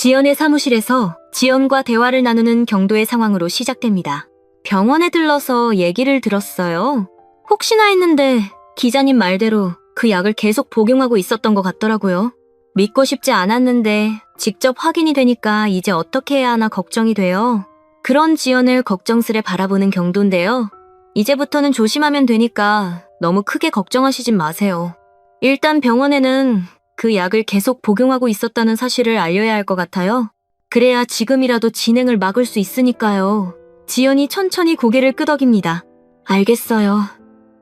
지연의 사무실에서 지연과 대화를 나누는 경도의 상황으로 시작됩니다. 병원에 들러서 얘기를 들었어요. 혹시나 했는데 기자님 말대로 그 약을 계속 복용하고 있었던 것 같더라고요. 믿고 싶지 않았는데 직접 확인이 되니까 이제 어떻게 해야 하나 걱정이 돼요. 그런 지연을 걱정스레 바라보는 경도인데요. 이제부터는 조심하면 되니까 너무 크게 걱정하시진 마세요. 일단 병원에는 그 약을 계속 복용하고 있었다는 사실을 알려야 할 것 같아요. 그래야 지금이라도 진행을 막을 수 있으니까요. 지연이 천천히 고개를 끄덕입니다. 알겠어요.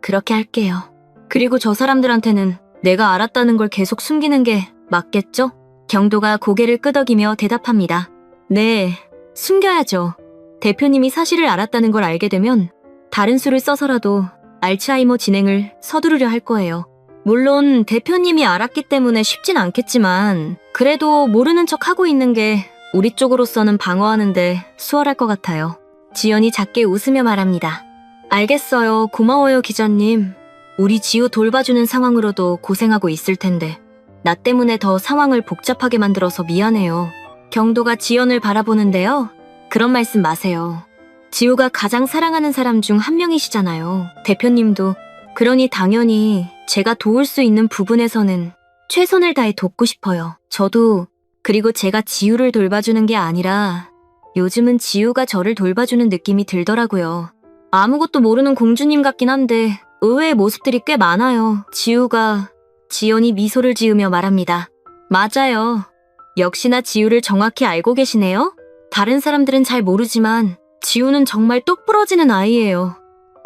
그렇게 할게요. 그리고 저 사람들한테는 내가 알았다는 걸 계속 숨기는 게 맞겠죠? 경도가 고개를 끄덕이며 대답합니다. 네, 숨겨야죠. 대표님이 사실을 알았다는 걸 알게 되면 다른 수를 써서라도 알츠하이머 진행을 서두르려 할 거예요. 물론 대표님이 알았기 때문에 쉽진 않겠지만 그래도 모르는 척 하고 있는 게 우리 쪽으로서는 방어하는데 수월할 것 같아요. 지연이 작게 웃으며 말합니다. 알겠어요. 고마워요, 기자님. 우리 지우 돌봐주는 상황으로도 고생하고 있을 텐데 나 때문에 더 상황을 복잡하게 만들어서 미안해요. 경도가 지연을 바라보는데요. 그런 말씀 마세요. 지우가 가장 사랑하는 사람 중 한 명이시잖아요. 대표님도. 그러니 당연히 제가 도울 수 있는 부분에서는 최선을 다해 돕고 싶어요. 저도 그리고 제가 지우를 돌봐주는 게 아니라 요즘은 지우가 저를 돌봐주는 느낌이 들더라고요. 아무것도 모르는 공주님 같긴 한데 의외의 모습들이 꽤 많아요. 지우가 지연이 미소를 지으며 말합니다. 맞아요. 역시나 지우를 정확히 알고 계시네요. 다른 사람들은 잘 모르지만 지우는 정말 똑부러지는 아이예요.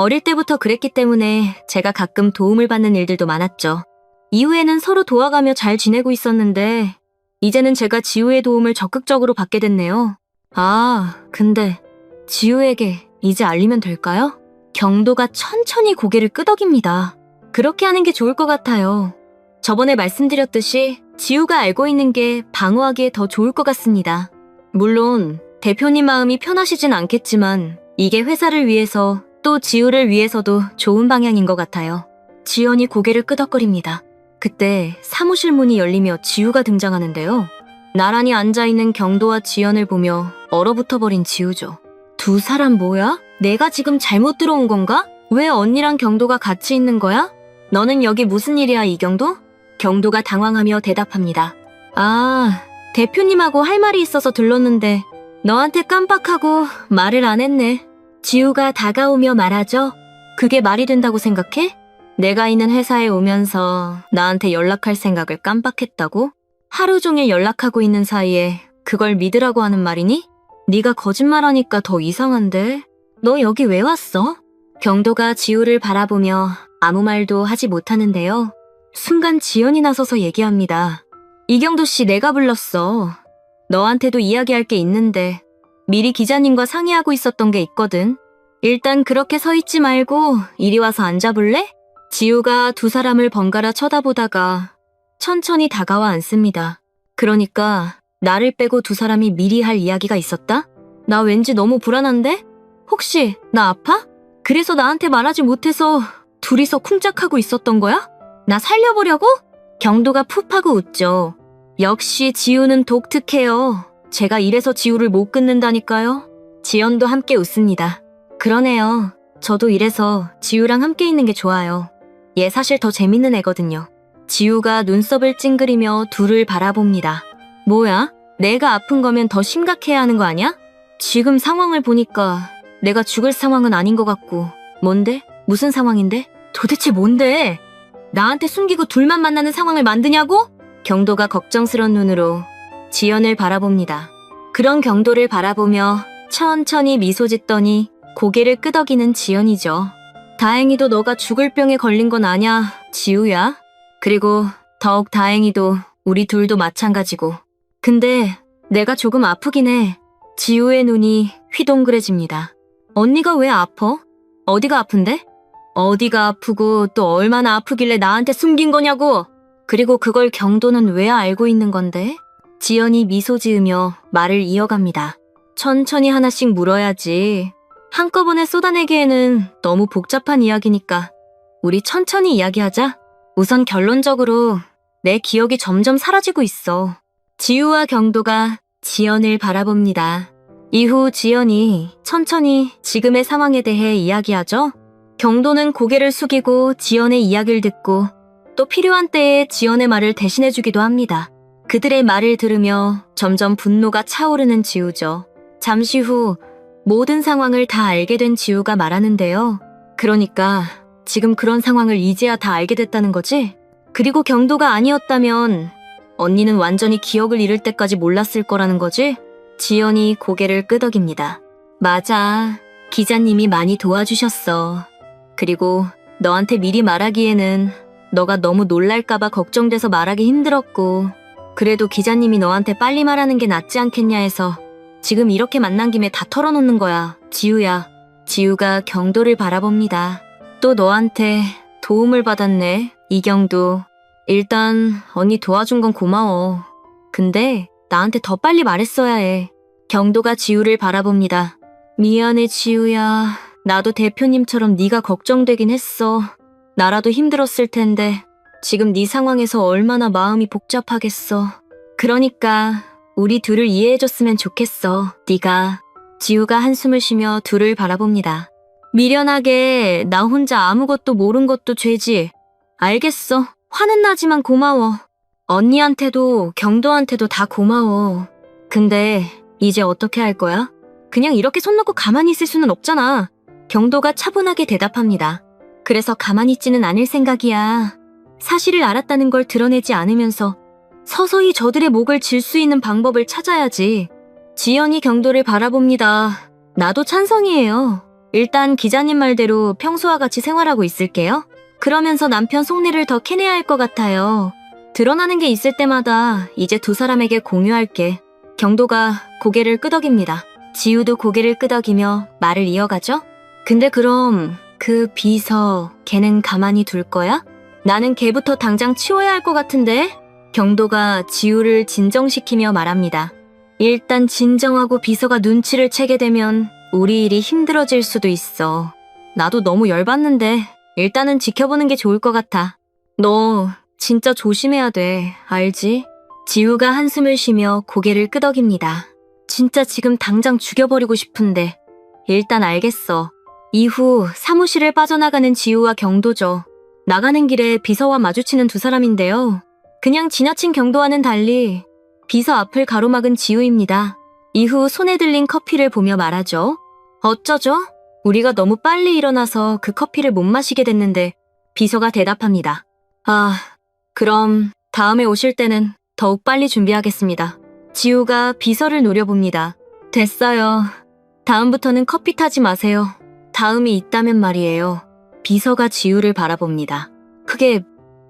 어릴 때부터 그랬기 때문에 제가 가끔 도움을 받는 일들도 많았죠. 이후에는 서로 도와가며 잘 지내고 있었는데 이제는 제가 지우의 도움을 적극적으로 받게 됐네요. 아, 근데 지우에게 이제 알리면 될까요? 경도가 천천히 고개를 끄덕입니다. 그렇게 하는 게 좋을 것 같아요. 저번에 말씀드렸듯이 지우가 알고 있는 게 방어하기에 더 좋을 것 같습니다. 물론 대표님 마음이 편하시진 않겠지만 이게 회사를 위해서 또 지우를 위해서도 좋은 방향인 것 같아요. 지연이 고개를 끄덕거립니다. 그때 사무실 문이 열리며 지우가 등장하는데요. 나란히 앉아있는 경도와 지연을 보며 얼어붙어 버린 지우죠. 두 사람 뭐야? 내가 지금 잘못 들어온 건가? 왜 언니랑 경도가 같이 있는 거야? 너는 여기 무슨 일이야, 이경도? 경도가 당황하며 대답합니다. 아, 대표님하고 할 말이 있어서 들렀는데 너한테 깜빡하고 말을 안 했네. 지우가 다가오며 말하죠. 그게 말이 된다고 생각해? 내가 있는 회사에 오면서 나한테 연락할 생각을 깜빡했다고? 하루 종일 연락하고 있는 사이에 그걸 믿으라고 하는 말이니? 네가 거짓말하니까 더 이상한데? 너 여기 왜 왔어? 경도가 지우를 바라보며 아무 말도 하지 못하는데요. 순간 지연이 나서서 얘기합니다. 이경도 씨 내가 불렀어. 너한테도 이야기할 게 있는데 미리 기자님과 상의하고 있었던 게 있거든. 일단 그렇게 서 있지 말고 이리 와서 앉아볼래? 지우가 두 사람을 번갈아 쳐다보다가 천천히 다가와 앉습니다. 그러니까 나를 빼고 두 사람이 미리 할 이야기가 있었다? 나 왠지 너무 불안한데? 혹시 나 아파? 그래서 나한테 말하지 못해서 둘이서 쿵짝하고 있었던 거야? 나 살려보려고? 경도가 푹 하고 웃죠. 역시 지우는 독특해요. 제가 이래서 지우를 못 끊는다니까요. 지연도 함께 웃습니다. 그러네요. 저도 이래서 지우랑 함께 있는 게 좋아요. 얘 사실 더 재밌는 애거든요. 지우가 눈썹을 찡그리며 둘을 바라봅니다. 뭐야? 내가 아픈 거면 더 심각해야 하는 거 아니야? 지금 상황을 보니까 내가 죽을 상황은 아닌 것 같고. 뭔데? 무슨 상황인데? 도대체 뭔데? 나한테 숨기고 둘만 만나는 상황을 만드냐고? 경도가 걱정스런 눈으로 지연을 바라봅니다. 그런 경도를 바라보며 천천히 미소 짓더니 고개를 끄덕이는 지연이죠. 다행히도 너가 죽을 병에 걸린 건 아냐, 지우야. 그리고 더욱 다행히도 우리 둘도 마찬가지고. 근데 내가 조금 아프긴 해. 지우의 눈이 휘동그레집니다. 언니가 왜 아파? 어디가 아픈데? 어디가 아프고 또 얼마나 아프길래 나한테 숨긴 거냐고! 그리고 그걸 경도는 왜 알고 있는 건데? 지연이 미소 지으며 말을 이어갑니다. 천천히 하나씩 물어야지. 한꺼번에 쏟아내기에는 너무 복잡한 이야기니까 우리 천천히 이야기하자. 우선 결론적으로 내 기억이 점점 사라지고 있어. 지우와 경도가 지연을 바라봅니다. 이후 지연이 천천히 지금의 상황에 대해 이야기하죠. 경도는 고개를 숙이고 지연의 이야기를 듣고 또 필요한 때에 지연의 말을 대신해주기도 합니다. 그들의 말을 들으며 점점 분노가 차오르는 지우죠. 잠시 후 모든 상황을 다 알게 된 지우가 말하는데요. 그러니까 지금 그런 상황을 이제야 다 알게 됐다는 거지? 그리고 경도가 아니었다면 언니는 완전히 기억을 잃을 때까지 몰랐을 거라는 거지? 지연이 고개를 끄덕입니다. 맞아. 기자님이 많이 도와주셨어. 그리고 너한테 미리 말하기에는 너가 너무 놀랄까봐 걱정돼서 말하기 힘들었고, 그래도 기자님이 너한테 빨리 말하는 게 낫지 않겠냐 해서 지금 이렇게 만난 김에 다 털어놓는 거야. 지우야. 지우가 경도를 바라봅니다. 또 너한테 도움을 받았네. 이경도. 일단 언니 도와준 건 고마워. 근데 나한테 더 빨리 말했어야 해. 경도가 지우를 바라봅니다. 미안해 지우야. 나도 대표님처럼 네가 걱정되긴 했어. 나라도 힘들었을 텐데 지금 네 상황에서 얼마나 마음이 복잡하겠어. 그러니까 우리 둘을 이해해줬으면 좋겠어. 네가 지우가 한숨을 쉬며 둘을 바라봅니다. 미련하게 나 혼자 아무것도 모른 것도 죄지. 알겠어. 화는 나지만 고마워. 언니한테도 경도한테도 다 고마워. 근데 이제 어떻게 할 거야? 그냥 이렇게 손 놓고 가만히 있을 수는 없잖아. 경도가 차분하게 대답합니다. 그래서 가만히 있지는 않을 생각이야. 사실을 알았다는 걸 드러내지 않으면서 서서히 저들의 목을 질 수 있는 방법을 찾아야지. 지연이 경도를 바라봅니다. 나도 찬성이에요. 일단 기자님 말대로 평소와 같이 생활하고 있을게요. 그러면서 남편 속내를 더 캐내야 할 것 같아요. 드러나는 게 있을 때마다 이제 두 사람에게 공유할게. 경도가 고개를 끄덕입니다. 지우도 고개를 끄덕이며 말을 이어가죠. 근데 그럼 그 비서 걔는 가만히 둘 거야? 나는 걔부터 당장 치워야 할 것 같은데? 경도가 지우를 진정시키며 말합니다. 일단 진정하고 비서가 눈치를 채게 되면 우리 일이 힘들어질 수도 있어. 나도 너무 열받는데 일단은 지켜보는 게 좋을 것 같아. 너 진짜 조심해야 돼. 알지? 지우가 한숨을 쉬며 고개를 끄덕입니다. 진짜 지금 당장 죽여버리고 싶은데. 일단 알겠어. 이후 사무실을 빠져나가는 지우와 경도죠. 나가는 길에 비서와 마주치는 두 사람인데요. 그냥 지나친 경도와는 달리 비서 앞을 가로막은 지우입니다. 이후 손에 들린 커피를 보며 말하죠. 어쩌죠? 우리가 너무 빨리 일어나서 그 커피를 못 마시게 됐는데 비서가 대답합니다. 아, 그럼 다음에 오실 때는 더욱 빨리 준비하겠습니다. 지우가 비서를 노려봅니다. 됐어요. 다음부터는 커피 타지 마세요. 다음이 있다면 말이에요. 비서가 지우를 바라봅니다. 그게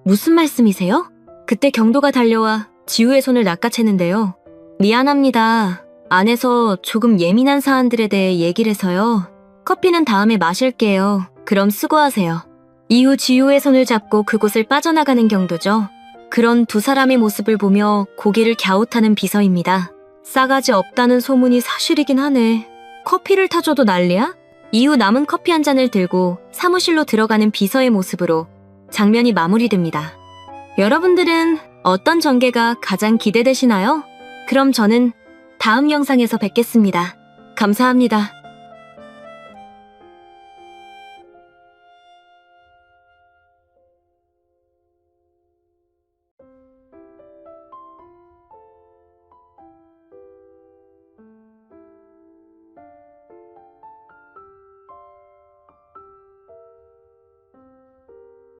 무슨 말씀이세요? 그때 경도가 달려와 지우의 손을 낚아채는데요. 미안합니다. 안에서 조금 예민한 사안들에 대해 얘기를 해서요. 커피는 다음에 마실게요. 그럼 수고하세요. 이후 지우의 손을 잡고 그곳을 빠져나가는 경도죠. 그런 두 사람의 모습을 보며 고개를 갸웃하는 비서입니다. 싸가지 없다는 소문이 사실이긴 하네. 커피를 타줘도 난리야? 이후 남은 커피 한 잔을 들고 사무실로 들어가는 비서의 모습으로 장면이 마무리됩니다. 여러분들은 어떤 전개가 가장 기대되시나요? 그럼 저는 다음 영상에서 뵙겠습니다. 감사합니다.